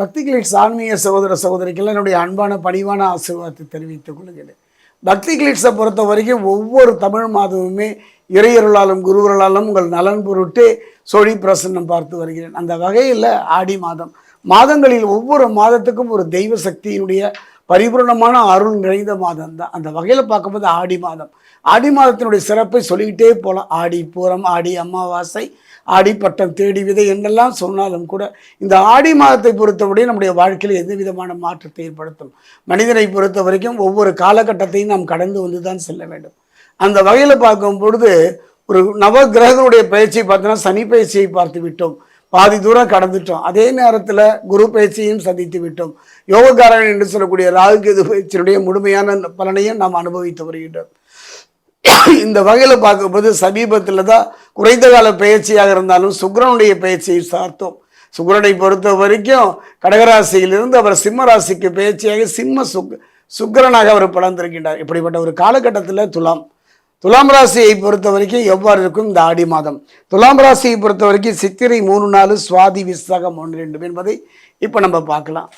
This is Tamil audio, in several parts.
பக்தி கிளிட்ஸ் ஆன்மீக சகோதர சகோதரிக்கெல்லாம் என்னுடைய அன்பான பணிவான ஆசீர்வாதத்தை தெரிவித்துக் கொள்கிறேன். பக்தி கிளிட்ஸை பொறுத்த வரைக்கும் ஒவ்வொரு தமிழ் மாதமுமே இறையருளாலும் குருவர்களாலும் உங்கள் நலன் பொருட்டு சொழி பிரசன்னம் பார்த்து வருகிறேன். அந்த வகையில் ஆடி மாதம். மாதங்களில் ஒவ்வொரு மாதத்துக்கும் ஒரு தெய்வ சக்தியினுடைய பரிபூர்ணமான அருள் நிறைந்த மாதம் தான். அந்த வகையில் பார்க்கும்போது ஆடி மாதம். ஆடி மாதத்தினுடைய சிறப்பை சொல்லிக்கிட்டே போகலாம் ஆடி பூரம் ஆடி அமாவாசை ஆடி பட்டம் தேடி விதை என்றெல்லாம் சொன்னாலும் கூட இந்த ஆடி மாதத்தை பொறுத்தவரை நம்முடைய வாழ்க்கையில் எந்த விதமான மாற்றத்தை ஏற்படுத்தும். மனிதனை பொறுத்த வரைக்கும் ஒவ்வொரு காலகட்டத்தையும் நாம் கடந்து வந்து தான் செல்ல வேண்டும். அந்த வகையில் பார்க்கும் பொழுது ஒரு நவ கிரகங்களுடைய பயிற்சியை பார்த்தோன்னா சனி பயிற்சியை பார்த்து விட்டோம். பாதி தூரம் கடந்துட்டோம். அதே நேரத்தில் குரு பயிற்சியையும் சந்தித்து விட்டோம். யோகக்காரன் என்று சொல்லக்கூடிய ராகுகேது பயிற்சியினுடைய முழுமையான பலனையும் நாம் அனுபவித்து வருகின்றோம். இந்த வகையில் பார்க்கும்போது சமீபத்தில் தான் குறைந்த கால பயிற்சியாக இருந்தாலும் சுக்கிரனுடைய பயிற்சியை சார்த்தோம். சுக்கிரனை பொறுத்த வரைக்கும் கடகராசியிலிருந்து அவர் சிம்ம ராசிக்கு பயிற்சியாக சிம்ம சுக் சுக்கிரனாக அவர் பிளந்திருக்கின்றார் இப்படிப்பட்ட ஒரு காலகட்டத்தில் துலாம் துலாம் ராசியை பொறுத்த வரைக்கும் எவ்வாறு இருக்கும்? இந்த ஆடி மாதம். துலாம் ராசியை பொறுத்த வரைக்கும் சித்திரை மூணு நாலு சுவாதி விசாகம் ஒன்று ரெண்டு என்பதை இப்போ நம்ம பார்க்கலாம்.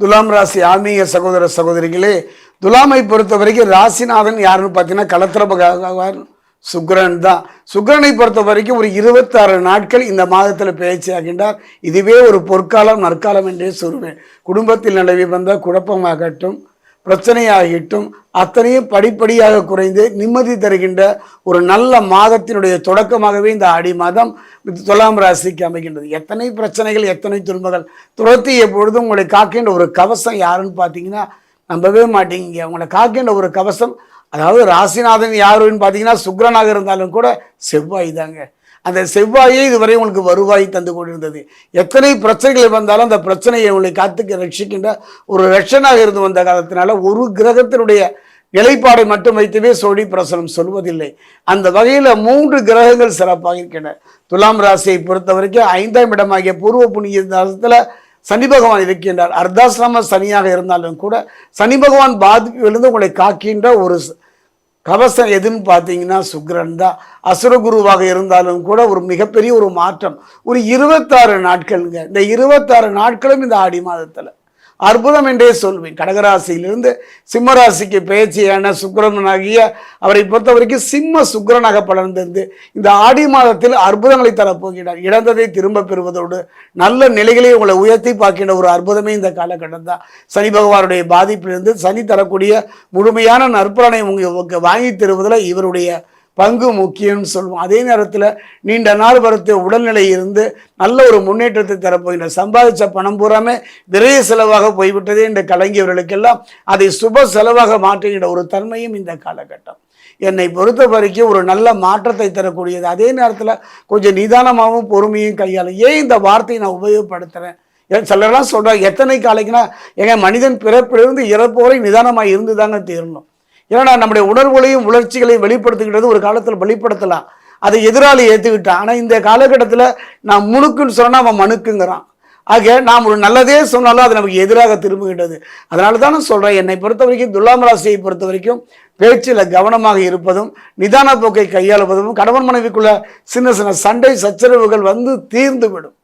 துலாம் ராசி ஆன்மீக சகோதர சகோதரிகளே துலாமை பொறுத்த வரைக்கும் ராசிநாதன் யாருன்னு பார்த்தீங்கன்னா கலத்திர சுக்ரன் தான். சுக்கிரனை பொறுத்த வரைக்கும் ஒரு இருபத்தாறு நாட்கள் இந்த மாதத்தில் பேச்சாகின்றார் ஆகின்றார். இதுவே ஒரு பொற்காலம் நற்காலம் என்றே சொல்வேன். குடும்பத்தில் நிலவி வந்த குழப்பமாகட்டும் பிரச்சனையாகட்டும் அத்தனையும் படிப்படியாக குறைந்து நிம்மதி தருகின்ற ஒரு நல்ல மாதத்தினுடைய தொடக்கமாகவே இந்த ஆடி மாதம் துலாம் ராசிக்கு அமைகின்றது. எத்தனை பிரச்சனைகள் எத்தனை துன்பங்கள். துரத்திய பொழுதும் உங்களை காக்கின்ற ஒரு கவசம் யாருன்னு பார்த்தீங்கன்னா நம்பவே மாட்டீங்க. உங்களை காக்கின்ற ஒரு கவசம் அதாவது ராசிநாதன் யாருன்னு பார்த்தீங்கன்னா சுக்ரனாக இருந்தாலும் கூட செவ்வாய் தாங்க. அந்த செவ்வாயே இதுவரை உங்களுக்கு வருவாய் தந்து கொண்டிருந்தது. எத்தனை பிரச்சனைகள் வந்தாலும் அந்த பிரச்சனையை உங்களை காத்துக்க ரட்சிக்கின்ற ஒரு ரட்சனாக இருந்து வந்த காலத்தினால ஒரு கிரகத்தினுடைய நிலைப்பாடை மட்டும் வைத்துவே சோழி பிரசனம் சொல்வதில்லை. அந்த வகையில் மூன்று கிரகங்கள் சிறப்பாக இருக்கின்றன. துலாம் ராசியை பொறுத்த வரைக்கும் ஐந்தாம் இடமாகிய பூர்வ புண்ணிய தளத்தில் சனி பகவான் இருக்கின்றார். அர்த்தாசிரம சனியாக இருந்தாலும் கூட சனி பகவான் பாதிப்பிலிருந்து உங்களை காக்கின்ற ஒரு கவசம் எதுன்னு பார்த்தீங்கன்னா சுக்ரன் தான். அசுரகுருவாக இருந்தாலும் கூட ஒரு மிகப்பெரிய ஒரு மாற்றம். ஒரு இருபத்தாறு நாட்களுங்க. இந்த இருபத்தாறு நாட்களும் இந்த ஆடி மாதத்தில். அற்புதம் என்றே சொல்வேன். கடகராசியிலிருந்து சிம்மராசிக்கு பேச்சியான சுக்கிரனாகிய அவரை பொறுத்த வரைக்கும் சிம்ம சுக்கிரனாக பலர்ந்திருந்து இந்த ஆடி மாதத்தில் அற்புதங்களை தரப்போகிறார். இழந்ததை திரும்ப பெறுவதோடு நல்ல நிலைகளை உங்களை உயர்த்தி பார்க்கின்ற ஒரு அற்புதமே இந்த காலகட்டம் தான் சனி பகவானுடைய பாதிப்பிலிருந்து சனி தரக்கூடிய முழுமையான நற்பலனை உங்களுக்கு வாங்கி தருவதில் இவருடைய பங்கு முக்கியம்னு சொல்லுவோம். அதே நேரத்தில் நீண்ட நாள் வரத்து உடல்நிலை இருந்து நல்ல ஒரு முன்னேற்றத்தை தரப்போகின்ற சம்பாதிச்ச பணம் பூராமே விரைய செலவாக போய்விட்டதே என்று கலங்கியவர்களுக்கெல்லாம் அதை சுப செலவாக மாற்றுகின்ற ஒரு தன்மையும் இந்த காலகட்டம். என்னை பொறுத்த வரைக்கும் ஒரு நல்ல மாற்றத்தை தரக்கூடியது. அதே நேரத்தில் கொஞ்சம் நிதானமாகவும் பொறுமையும் கையாளும் ஏன் இந்த வார்த்தையை நான் உபயோகப்படுத்துகிறேன் ஏன் சிலர்லாம் சொல்கிறாங்க எத்தனை காலைக்குன்னா எங்கள் மனிதன் பிறப்பிலிருந்து இறப்பு வரை நிதானமாக இருந்து தாங்க தீரணும். ஏன்னா நம்முடைய உணர்வுகளையும் உணர்ச்சிகளையும் வெளிப்படுத்துகிறது ஒரு காலத்தில் வெளிப்படுத்தலாம் அதை எதிராளி ஏற்றுக்கிட்டான் ஆனால் இந்த காலகட்டத்தில் நான் முணுக்குன்னு சொன்னால் அவன் மணுக்குங்கிறான். ஆக நாம் ஒரு நல்லதே சொன்னாலும் அது நமக்கு எதிராக திரும்புகின்றது. அதனால தான் நான் சொல்கிறேன் என்னை பொறுத்த வரைக்கும் துலாம் ராசியை பொறுத்த வரைக்கும் பேச்சில் கவனமாக இருப்பதும் நிதான போக்கை கையாளுவதும் கணவன் மனைவிக்குள்ள சின்ன சின்ன சண்டை சச்சரவுகள் வந்து தீர்ந்துவிடும்.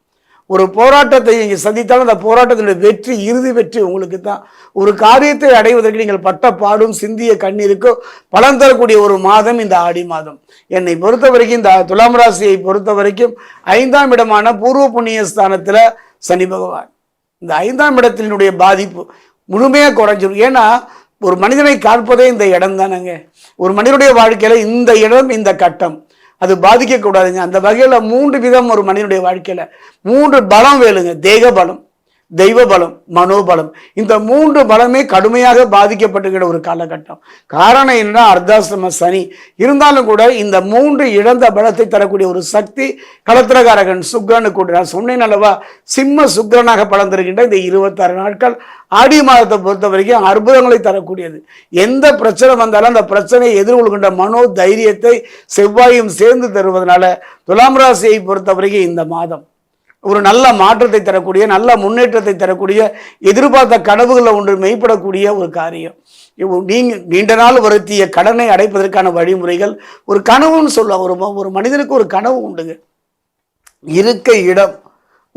ஒரு போராட்டத்தை நீங்கள் சந்தித்தாலும் அந்த போராட்டத்தினுடைய வெற்றி இறுதி வெற்றி உங்களுக்கு தான். ஒரு காரியத்தை அடைவதற்கு நீங்கள் பட்ட பாடும் சிந்திய கண்ணீருக்கும் பலன் தரக்கூடிய ஒரு மாதம் இந்த ஆடி மாதம். என்னை பொறுத்த வரைக்கும் இந்த துலாம் ராசியை பொறுத்த வரைக்கும் ஐந்தாம் இடமான பூர்வ புண்ணிய ஸ்தானத்தில் சனி பகவான். இந்த ஐந்தாம் இடத்தினுடைய பாதிப்பு முழுமையாக குறைஞ்சிடும் ஏன்னா ஒரு மனிதனை காப்பதே இந்த இடம் தானேங்க ஒரு மனிதனுடைய வாழ்க்கையில் இந்த இடம் இந்த கட்டம். அது பாதிக்கக்கூடாதுங்க. அந்த வகையில் மூன்று விதம் ஒரு மனிதனுடைய வாழ்க்கையில். மூன்று பலம் வேலுங்க தேக பலம் தெய்வ பலம் மனோபலம். இந்த மூன்று பலமே கடுமையாக பாதிக்கப்பட்டுகிற ஒரு காலகட்டம். காரணம் என்ன அர்த்தாசிரம சனி. இருந்தாலும் கூட இந்த மூன்று இழந்த பலத்தை தரக்கூடிய ஒரு சக்தி களத்திரகாரகன் சுக்ரனு கூட நான் சொன்னேன் அல்லவா சிம்ம சுக்ரனாக பலந்திருக்கின்ற இந்த இருபத்தாறு நாட்கள் ஆடி மாதத்தை பொறுத்த வரைக்கும் அற்புதங்களை தரக்கூடியது. எந்த பிரச்சனை வந்தாலும் அந்த பிரச்சனையை எதிர்கொள்கின்ற மனோ தைரியத்தை செவ்வாயும் சேர்ந்து தருவதனால துலாம் ராசியை பொறுத்த வரைக்கும் இந்த மாதம் ஒரு நல்ல மாற்றத்தை தரக்கூடிய நல்ல முன்னேற்றத்தை தரக்கூடிய எதிர்பார்த்த கனவுகளில் ஒன்று மெய்ப்படக்கூடிய ஒரு காரியம். நீங்கள் நீங்க நீண்ட நாள் வருத்திய கடனை அடைப்பதற்கான வழிமுறைகள் ஒரு கனவுன்னு சொல்லுவாங்க ஒரு ம- ஒரு மனிதனுக்கு ஒரு கனவு உண்டுங்க. இருக்க இடம்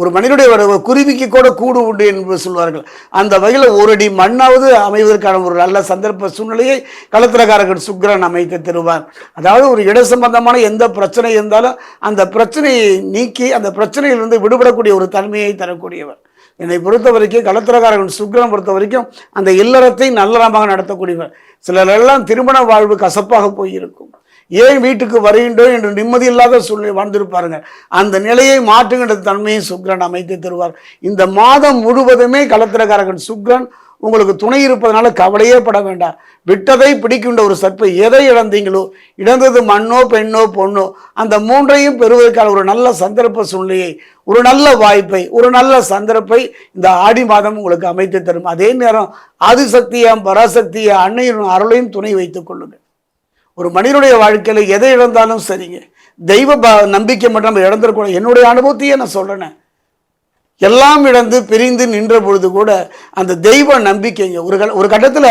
ஒரு மனிதனுடைய ஒரு குருவிக்கு கூட கூடு உண்டு என்று சொல்வார்கள். அந்த வகையில் ஒரு அடி மண்ணாவது அமைவதற்கான ஒரு நல்ல சந்தர்ப்ப சூழ்நிலையை களத்திரக்காரர்கள் சுக்ரன் அமைத்து தருவார். அதாவது ஒரு இட சம்பந்தமான எந்த பிரச்சனை இருந்தாலும் அந்த பிரச்சனையை நீக்கி அந்த பிரச்சனையிலிருந்து விடுபடக்கூடிய ஒரு தன்மையை தரக்கூடியவர். என்னை பொறுத்த வரைக்கும் களத்திரக்காரர்கள் சுக்கிரன் பொறுத்த வரைக்கும் அந்த இல்லறத்தை நல்லறமாக நடத்தக்கூடியவர். சிலரெல்லாம் திருமண வாழ்வு கசப்பாக போயிருக்கும். ஏன் வீட்டுக்கு வருகின்றோம் என்று நிம்மதி இல்லாத சூழ்நிலை வாழ்ந்திருப்பாருங்க. அந்த நிலையை மாற்றுகின்ற தன்மையை சுக்ரன் அமைத்து தருவார். இந்த மாதம் முழுவதுமே களத்திரக்காரகன் சுக்ரன் உங்களுக்கு துணை இருப்பதனால கவலையே பட வேண்டாம். விட்டதை பிடிக்கின்ற ஒரு சற்பை எதை இழந்தீங்களோ இழந்தது மண்ணோ பெண்ணோ பொண்ணோ அந்த மூன்றையும் பெறுவதற்கான ஒரு நல்ல சந்தர்ப்ப சூழ்நிலையை ஒரு நல்ல வாய்ப்பை ஒரு நல்ல சந்தர்ப்பை இந்த ஆடி மாதம் உங்களுக்கு அமைத்து தரும். அதே நேரம் ஆதிசக்தியாம் பராசக்தியை அன்னையின் அருளையும் துணை வைத்துக் கொள்ளுங்கள். ஒரு மனிதனுடைய வாழ்க்கையில் எதை இழந்தாலும் சரிங்க. தெய்வ ப- நம்பிக்கை மட்டும் நம்ம இழந்துடக்கூடாது என்னுடைய அனுபவத்தையே நான் சொல்கிறேன் எல்லாம் இழந்து பிரிந்து நின்ற பொழுது கூட அந்த தெய்வ நம்பிக்கைங்க ஒரு ஒரு கட்டத்தில்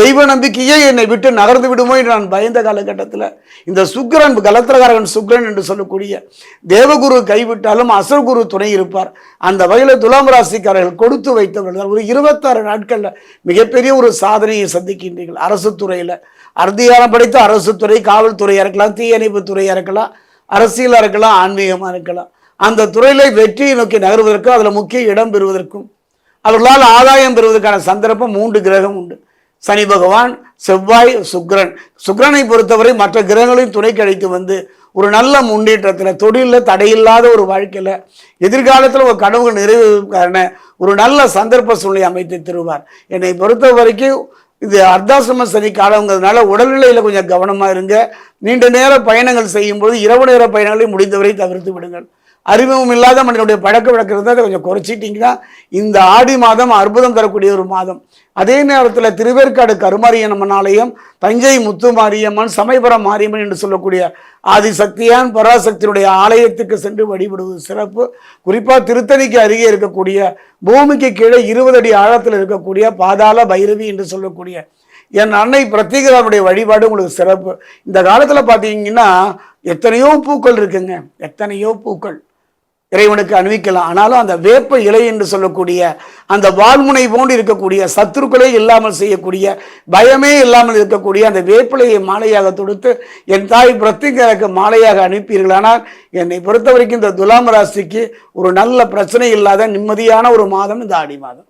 தெய்வ நம்பிக்கையே என்னை விட்டு நகர்ந்து விடுமோ என்று நான் பயந்த காலகட்டத்தில் இந்த சுக்கரன் கலத்திரகாரகன் சுக்கரன் என்று சொல்லக்கூடிய தேவகுரு கைவிட்டாலும் அசுரகுரு துணை இருப்பார். அந்த வகையில் துலாம் ராசிக்காரர்கள் கொடுத்து வைத்தவர்கள் ஒரு இருபத்தாறு நாட்களில் மிகப்பெரிய ஒரு சாதனையை சந்திக்கின்றீர்கள். அரசு துறையில். அர்த்திகாரம் படைத்த அரசு துறை காவல்துறையாக இருக்கலாம் தீயணைப்பு துறையாக இருக்கலாம் அரசியலாக இருக்கலாம் ஆன்மீகமாக இருக்கலாம். அந்த துறையில வெற்றியை நோக்கி நகர்வதற்கும் அதில் முக்கிய இடம் பெறுவதற்கும் அவர்களால் ஆதாயம் பெறுவதற்கான சந்தர்ப்பம் மூன்று கிரகம் உண்டு. சனி பகவான் செவ்வாய் சுக்கிரன். சுக்கிரனை பொறுத்தவரை மற்ற கிரகங்களையும் துணை கழித்து வந்து ஒரு நல்ல முன்னேற்றத்தில் தொழிலில் தடையில்லாத ஒரு வாழ்க்கையில் எதிர்காலத்தில் ஒரு கனவுகள் நிறைவேறுவதற்கான ஒரு நல்ல சந்தர்ப்ப சூழ்நிலை அமைத்து தருவார். என்னை பொறுத்த வரைக்கும் இது அர்த்தாசிரம சனி காலங்கிறதுனால உடல்நிலையில் கொஞ்சம் கவனமாக இருங்க. நீண்ட நேர பயணங்கள் செய்யும்போது இரவு நேர பயணங்களை முடிந்தவரை தவிர்த்து விடுங்கள். அறிமுகம் இல்லாத மனிதனுடைய பழக்க வழக்கம் இருந்தால் அதை கொஞ்சம் குறைச்சிட்டிங்கன்னா இந்த ஆடி மாதம் அற்புதம் தரக்கூடிய ஒரு மாதம். அதே நேரத்தில் திருவேற்காடு கருமாரியம்மன் ஆலயம் தஞ்சை முத்து மாரியம்மன் சமயபுரம் மாரியம்மன் என்று சொல்லக்கூடிய ஆதிசக்தியான் பராசக்தியுடைய ஆலயத்துக்கு சென்று வழிபடுவது சிறப்பு. குறிப்பாக திருத்தணிக்கு அருகே இருக்கக்கூடிய பூமிக்கு கீழே இருபது அடி ஆழத்தில் இருக்கக்கூடிய பாதாள பைரவி என்று சொல்லக்கூடிய என் அன்னை பிரத்யேகராவுடைய வழிபாடு உங்களுக்கு சிறப்பு. இந்த காலத்தில் பார்த்தீங்கன்னா எத்தனையோ பூக்கள் இருக்குங்க. எத்தனையோ பூக்கள். இறைவனுக்கு அணிவிக்கலாம். ஆனாலும் அந்த வேப்ப இலை என்று சொல்லக்கூடிய அந்த வால்முனை போன்று இருக்கக்கூடிய சத்துருக்களே இல்லாமல் செய்யக்கூடிய பயமே இல்லாமல் இருக்கக்கூடிய அந்த வேப்பிலையை மாலையாக தொடுத்து என் தாய் பிரத்திகருக்கு மாலையாக அனுப்பீர்களானால் என்னை பொறுத்த வரைக்கும் இந்த துலாம் ராசிக்கு ஒரு நல்ல பிரச்சனை இல்லாத நிம்மதியான ஒரு மாதம் இந்த ஆடி மாதம்.